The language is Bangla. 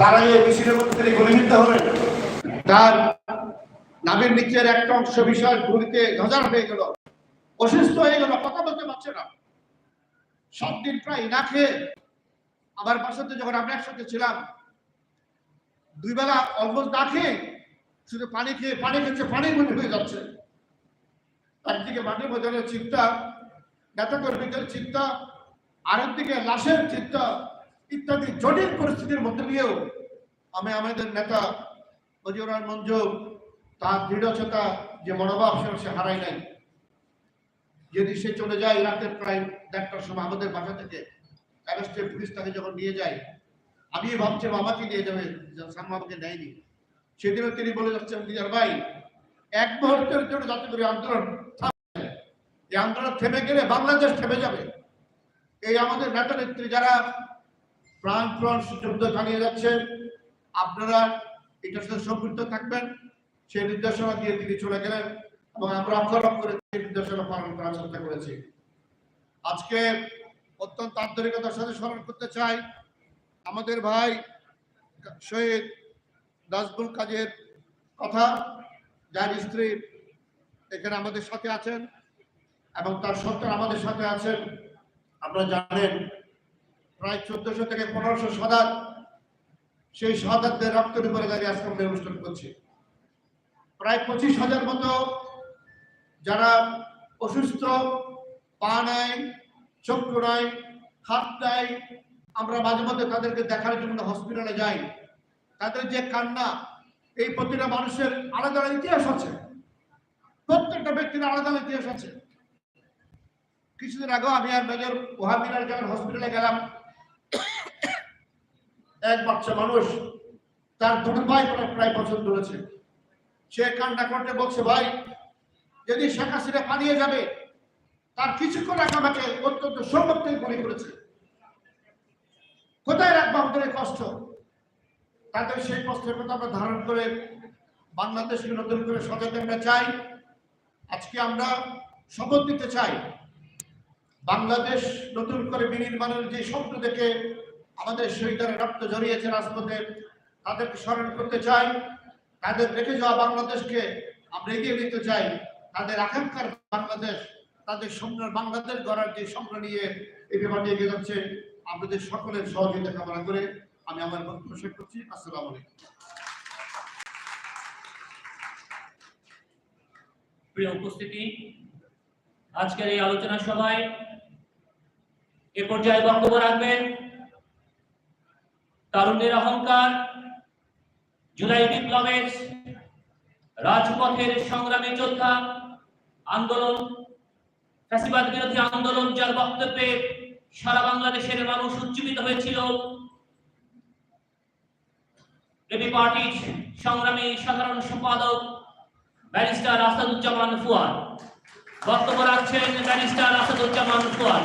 তারা মধ্যে নামের নিচের হয়ে অসুস্থ হয়ে কথা বলতে পারছে না। সব দিন প্রায় না খেয়ে আমার বাসাতে যখন আমরা একসাথে ছিলাম, দুই বেলা অলমোস্ট না খেয়ে শুধু পানি খেয়ে, পানি খেচ্ছে পানি মনে হয়ে যাচ্ছে। একদিকে মাটির ময়দানের চিন্তা নেতা কর্মীদের চিন্তা, আরেকদিকে লাশের চিন্তা। ইত্যাদি জটিল পরিস্থিতির মধ্যে দিয়েও আমি আমাদের নেতা মজিউর রহমান মঞ্জু তার দৃঢ়চেতা যে মনোভাব সেটা সে হারাই নাই। যদি সে চলে যায় রাতের প্রায় দেড়টার সময় আমাদের বাসা থেকে, অ্যারেস্টের পুলিশ তাকে যখন নিয়ে যায় আমি ভাবছি বাবাকে নিয়ে যাবে সামনে আমাকে নেয়নি সেদিনও তিনি বলে যাচ্ছেন নিজের ভাই, এক মুহূর্তের জন্য যাতে করে আন্দোলন। এই আন্দোলন থেমে গেলে বাংলাদেশ থেমে যাবে। এই আমাদের নেতা নেত্রী যারা প্রাণ প্রাণ যুদ্ধ চালিয়ে যাচ্ছে। আপনারা এটার সাথে সম্পৃক্ত থাকবেন। সেই নির্দেশনা দিয়ে তিনি চলে গেলেন এবং আমরা অক্ষরক করে সেই নির্দেশনা পালন করার চেষ্টা করেছি। আজকে অত্যন্ত আন্তরিকতার সাথে স্মরণ করতে চাই আমাদের ভাই শহীদ নাজবুল কাজের কথা। যার স্ত্রী এখানে আমাদের সাথে আছেন এবং তার সন্তান আমাদের সাথে আছেন। আপনারা জানেন প্রায় চোদ্দশো থেকে পনেরোশো সদাত সেই সদাতদের রক্তের উপরে দাঁড়িয়ে আজকে আমরা অনুষ্ঠান করছি। প্রায় পঁচিশ হাজার মতো যারা অসুস্থ, পা নাই চক্ষু নাই, হাত নাই, আমরা মাঝে মধ্যে তাদেরকে দেখার জন্য হসপিটালে যাই। তাদের যে কান্না, এই প্রতিটা মানুষের আলাদা আলাদা ইতিহাস আছে। প্রত্যেকটা ব্যক্তির আলাদা আলাদা ইতিহাস আছে। কিছুদিন আগেও আমি আর মেজর ওহাবিনার যখন হসপিটালে গেলাম এক বাচ্চা মানুষ, তার দুটো ভাই প্রায় পছন্দ করেছে সে কান্না করতে বলছে, ভাই, যদি শেখ হাসিনা পালিয়ে যাবে, তার কিছুক্ষণ আগে আমাকে অত্যন্ত সম্ভব থেকে করেছে। কোথায় রাখব আমাদের কষ্ট? তাদের সেই কষ্টের কথা আমরা ধারণ করে বাংলাদেশকে নতুন করে সচেতন আমরা চাই। আজকে আমরা শপথ দিতে চাই, বাংলাদেশ নতুন করে বিনির্মাণের যে স্বপ্ন দেখে আমাদের শহীদের রক্ত জড়িয়েছে রাজপথে। তাদেরকে স্মরণ করতে চাই। তাদের রেখে যাওয়া বাংলাদেশকে আমরা এগিয়ে নিতে চাই। তাদের আকাঙ্ক্ষার বাংলাদেশ, তাদের স্বপ্নের বাংলাদেশ গড়ার যে স্বপ্ন নিয়ে এই ব্যাপারটি এগিয়ে যাচ্ছে, আপনাদের সকলের সহযোগিতা কামনা করে আমি আমার বক্তব্য শেষ করছি। আসসালামু আলাইকুম। প্রিয় উপস্থিতি, আজকের এই আলোচনা সভায় এ পর্যায়ে বক্তব্য রাখবেন তারুণ্যের অহংকার, জুলাই বিপ্লবের রাজপথের সংগ্রামী যোদ্ধা আন্দোলন, ফ্যাসিবাদ বিরোধী আন্দোলন, যার বক্তব্যে সারা বাংলাদেশের মানুষ উজ্জীবিত হয়েছিল। এবি পার্টির সংগ্রামী সাধারণ সম্পাদক ব্যারিস্টার আসাদুজ্জামান ফুয়াদ। বক্তব্য রাখছেন ব্যারিস্টার আসাদুজ্জামান ফুয়াদ।